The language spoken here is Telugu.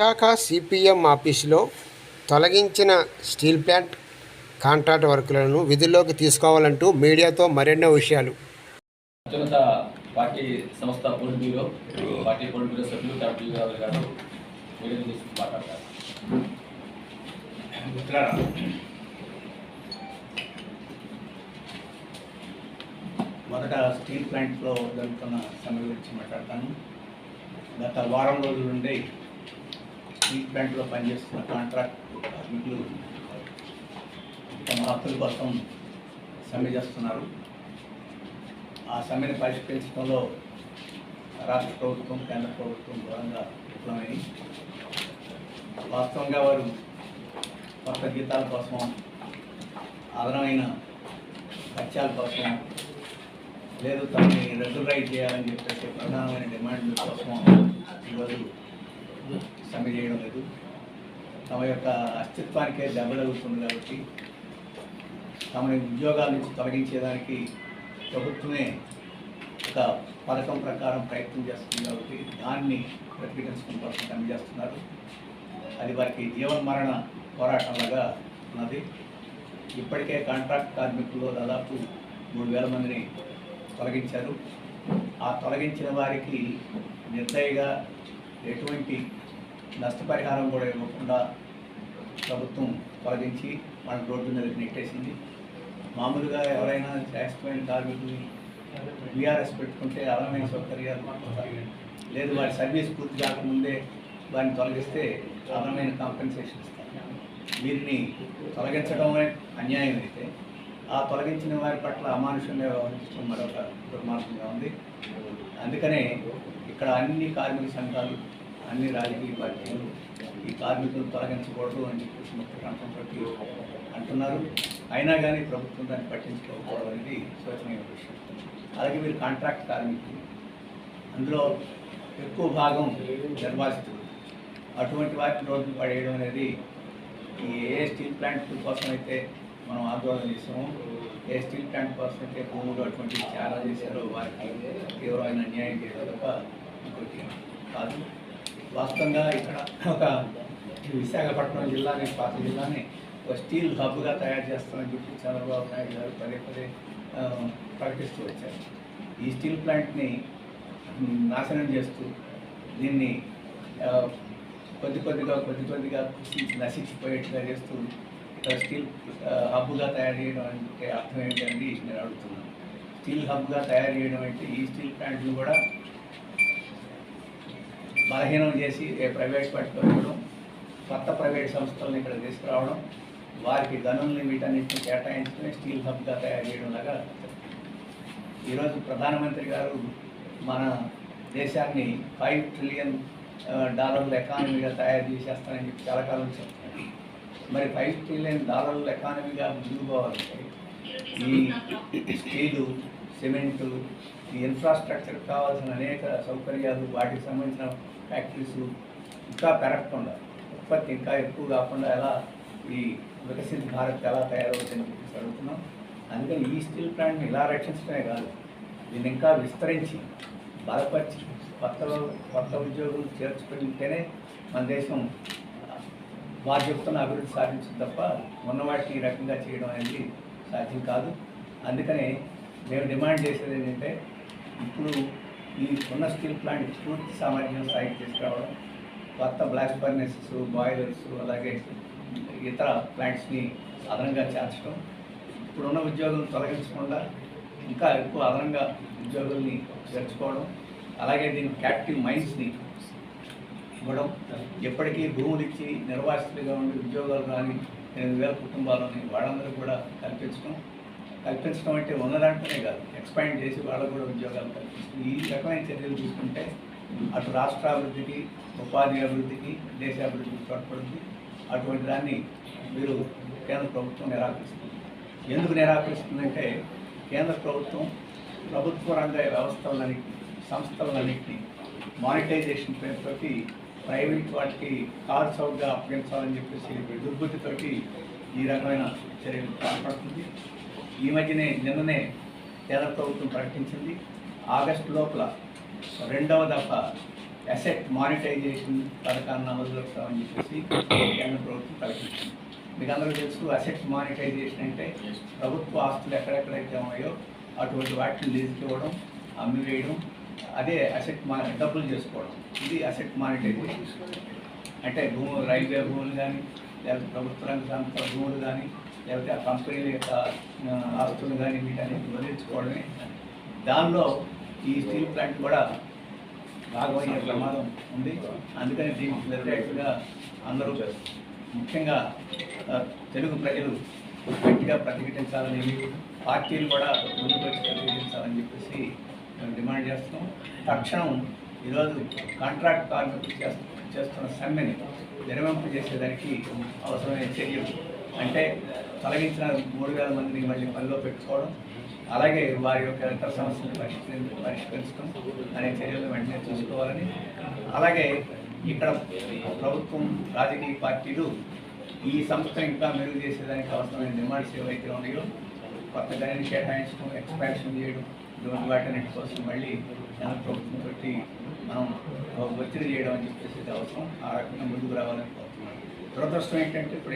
విశాఖ సిపిఎం ఆఫీసులో తొలగించిన స్టీల్ ప్లాంట్ కాంట్రాక్ట్ వర్కులను విధుల్లోకి తీసుకోవాలంటూ మీడియాతో మరెన్నో విషయాలు. అత్యున్నత పార్టీ సంస్థ politburo party politburo సభ్యులు డాక్టర్ గారు గారు మీడియా తీసుకుని మాట్లాడతారు మిత్రులారా మొదట స్టీల్ ప్లాంట్లో జరుగుతున్న సమ్మె గురించి మాట్లాడతాను. గత వారం రోజుల నుండి స్టీల్ ప్లాంట్లో పనిచేస్తున్న కాంట్రాక్ట్ కార్మికులు తమ హక్కుల కోసం సమ్మె చేస్తున్నారు. ఆ సమ్మెను పరిష్కరించడంలో రాష్ట్ర ప్రభుత్వం కేంద్ర ప్రభుత్వం దూరంగా విఫలమైంది వాస్తవంగా వారు కొత్త గీతాల కోసం అదనమైన ఖర్చాల కోసం లేదు తమని రెగ్యులరైజ్ చేయాలని చెప్పేసి ప్రధానమైన డిమాండ్ల కోసం ఈరోజు సమ్మె చేయడం లేదు. తమ యొక్క అస్తిత్వానికే దెబ్బతగుతుంది కాబట్టి తమని ఉద్యోగాల నుంచి తొలగించేదానికి ప్రభుత్వమే ఒక పథకం ప్రకారం ప్రయత్నం చేస్తుంది కాబట్టి దాన్ని ప్రతిఘటించడం కోసం పనిచేస్తున్నారు అది వారికి జీవన మరణ పోరాటంలాగా ఉన్నది. ఇప్పటికే కాంట్రాక్ట్ కార్మికులు దాదాపు మూడు వేల మందిని తొలగించారు. ఆ తొలగించిన వారికి నిర్దయగా ఎటువంటి నష్టపరిహారం కూడా ఇవ్వకుండా ప్రభుత్వం తొలగించి మన రోడ్డు మీద నెట్టేసింది. మామూలుగా ఎవరైనా చేసిపోయిన కార్మికుల్ని బీఆర్ఎస్ పెట్టుకుంటే అలమైన సౌకర్యాలు లేదు వారి సర్వీస్ పూర్తి కాకముందే వారిని తొలగిస్తే అదనమైన కాంపెన్సేషన్ ఇస్తారు. వీరిని తొలగించడం అన్యాయం అయితే ఆ తొలగించిన వారి పట్ల అమానుషంగా వ్యవహరించడం మరొక దుర్మార్గంగా ఉంది. అందుకనే ఇక్కడ అన్ని కార్మిక సంఘాలు అన్ని రాజకీయ పార్టీలు ఈ కార్మికులు తొలగించకూడదు అని చెప్పేసి ముఖ్య కంఠంతో అంటున్నారు. అయినా కానీ ప్రభుత్వం దాన్ని పట్టించుకోకపోవడం అనేది శోచనీయ విషయం. అలాగే మీరు కాంట్రాక్ట్ కార్మికులు. అందులో ఎక్కువ భాగం నిర్వాసితులు. అటువంటి వాటిని రోజులు పడేయడం అనేది ఈ ఏ స్టీల్ ప్లాంట్ కోసం అయితే మనం ఆందోళన చేసాము ఏ స్టీల్ ప్లాంట్ కోసం అయితే భూములు అటువంటివి చాలా చేశారో వారికి తీవ్రమైన అన్యాయం చేయాలి తప్ప ఇంకోటి కాదు. వాస్తవంగా ఇక్కడ ఒక విశాఖపట్నం జిల్లాని పాత జిల్లాని ఒక స్టీల్ హబ్గా తయారు చేస్తామని చెప్పి చంద్రబాబు నాయుడు గారు పదే పదే ప్రకటిస్తూ వచ్చారు. ఈ స్టీల్ ప్లాంట్ని నాశనం చేస్తూ దీన్ని కొద్ది కొద్దిగా కొద్ది కొద్దిగా నశించిపోయేట్టుగా చేస్తూ ఇక్కడ స్టీల్ హబ్గా తయారు చేయడం అంటే అర్థం ఏంటండి నేను అడుగుతున్నాను. స్టీల్ హబ్గా తయారు చేయడం అంటే ఈ స్టీల్ ప్లాంట్ని కూడా బలహీనం చేసి ఏ ప్రైవేట్ కొత్త ప్రైవేట్ సంస్థలను ఇక్కడ తీసుకురావడం వారికి గనుల్ని వీటన్నింటిని కేటాయించడమే స్టీల్ హబ్గా తయారు చేయడం లాగా ఈరోజు ప్రధానమంత్రి గారు మన దేశాన్ని ఫైవ్ ట్రిలియన్ డాలర్ల ఎకానమీగా తయారు చేసేస్తానని చెప్పి చాలా కాలం చెప్తున్నారు. మరి ఫైవ్ ట్రిలియన్ డాలర్ల ఎకానమీగా ముందుకు పోవాలంటే ఈ స్టీలు సిమెంటు ఈ ఇన్ఫ్రాస్ట్రక్చర్ కావాల్సిన అనేక సౌకర్యాలు వాటికి సంబంధించిన ఫ్యాక్టరీస్ ఇంకా పెరగకుండా ఉత్పత్తి ఇంకా ఎక్కువ కాకుండా ఎలా ఈ వికసిత భారత్ ఎలా తయారవుతుందని చెప్పేసి అడుగుతున్నాం. అందుకని ఈ స్టీల్ ప్లాంట్ని ఇలా రక్షించడమే కాదు దీన్ని ఇంకా విస్తరించి బలపరిచి కొత్త కొత్త ఉద్యోగులు చేర్చుకుంటేనే మన దేశం వారు చెప్తున్న అభివృద్ధి సాధించింది తప్ప ఉన్నవాటిని ఈ రకంగా చేయడం అనేది సాధ్యం కాదు. అందుకనే మేము డిమాండ్ చేసేది ఏంటంటే ఇప్పుడు ఈ ఉన్న స్టీల్ ప్లాంట్ పూర్తి సామర్థ్యం స్థాయికి తీసుకురావడం కొత్త బ్లాస్ట్ ఫర్నెసెస్ బాయిలర్స్ అలాగే ఇతర ప్లాంట్స్ని అదనంగా చేర్చడం ఇప్పుడున్న ఉద్యోగులను తొలగించకుండా ఇంకా ఎక్కువ అదనంగా ఉద్యోగుల్ని చేర్చుకోవడం అలాగే దీని క్యాప్టివ్ మైండ్స్ని ఇవ్వడం ఎప్పటికీ భూములు ఇచ్చి నిర్వాసితులుగా ఉండి ఉద్యోగాలు కానీ ఎనిమిది వేల కుటుంబాలని వాళ్ళందరూ కూడా కల్పించడం కల్పించడం అంటే ఉన్న దాంట్లోనే కాదు. ఎక్స్పాండ్ చేసి వాళ్ళకు కూడా ఉద్యోగాలు కల్పిస్తుంది. ఈ రకమైన చర్యలు తీసుకుంటే అటు రాష్ట్రాభివృద్ధికి ఉపాధి అభివృద్ధికి దేశ అభివృద్ధికి తోడ్పడుతుంది. అటువంటి దాన్ని మీరు కేంద్ర ప్రభుత్వం నిరాకరిస్తుంది. ఎందుకు నిరాకరిస్తుందంటే కేంద్ర ప్రభుత్వం ప్రభుత్వ రంగ వ్యవస్థలన్నింటినీ సంస్థలన్నింటినీ మానిటైజేషన్ పేరుతోటి ప్రైవేట్ వాటికి కార్ అవుట్గా అప్పగించాలని చెప్పేసి దుర్బుద్ధితోటి ఈ రకమైన చర్యలు పాల్పడుతుంది ఈ మధ్యనే నిన్ననే కేంద్ర ప్రభుత్వం ప్రకటించింది. ఆగస్టు లోపల రెండవ దఫా అసెట్ మానిటైజేషన్ పథకాన్ని అమలు జరుపుతామని చెప్పేసి కేంద్ర ప్రభుత్వం ప్రకటించింది. మీకు అందరూ తెలుసు అసెట్ మానిటైజేషన్ అంటే ప్రభుత్వ ఆస్తులు ఎక్కడెక్కడైతే ఉన్నాయో అటువంటి వాటిని లీజుకి ఇవ్వడం అదే అసెట్ మా డబ్బులు చేసుకోవడం. ఇది అసెట్ మానిటైజేషన్. అంటే భూములు రైల్వే భూములు కానీ లేకపోతే ప్రభుత్వ రంగ సంస్థల భూములు కానీ లేకపోతే ఆ కంపెనీల యొక్క ఆస్తులు కానీ వీటన్నిటి వదిలించుకోవడమే దానిలో ఈ స్టీల్ ప్లాంట్ కూడా భాగమయ్యే ప్రమాదం ఉంది. అందుకని దీనికి వ్యతిరేకంగా అందరూ ముఖ్యంగా తెలుగు ప్రజలు గట్టిగా ప్రతిఘటించాలని పార్టీలు కూడా ముందుకు వచ్చి ప్రతిఘటించాలని చెప్పేసి మేము డిమాండ్ చేస్తున్నాం. తక్షణం ఈరోజు కాంట్రాక్ట్ కార్మికులు చేస్తు చేస్తున్న సమ్మెని విరమింప చేసేదానికి అవసరమైన చర్యలు అంటే తొలగించిన మూడు వేల మందిని మళ్ళీ పనిలో పెట్టుకోవడం అలాగే వారి యొక్క ఇతర సమస్యలను పరిష్కరి పరిష్కరించడం అనే చర్యలు వెంటనే చూసుకోవాలని అలాగే ఇక్కడ ప్రభుత్వం రాజకీయ పార్టీలు ఈ సంస్థ ఇంకా మెరుగు చేసేదానికి అవసరమైన డిమాండ్స్ ఏవైతే ఉన్నాయో కొత్త గనిని కేటాయించడం ఎక్స్పాన్షన్ చేయడం ఇటువంటి వాటన్నిటి కోసం మళ్ళీ కేంద్ర ప్రభుత్వం పెట్టి మనం ఒత్తిడి చేయడం అని చెప్పేసి ఇది అవసరం. ఆ రకంగా ముందుకు రావాలని కోరుతున్నాం దురదృష్టం ఏంటంటే ఇప్పుడు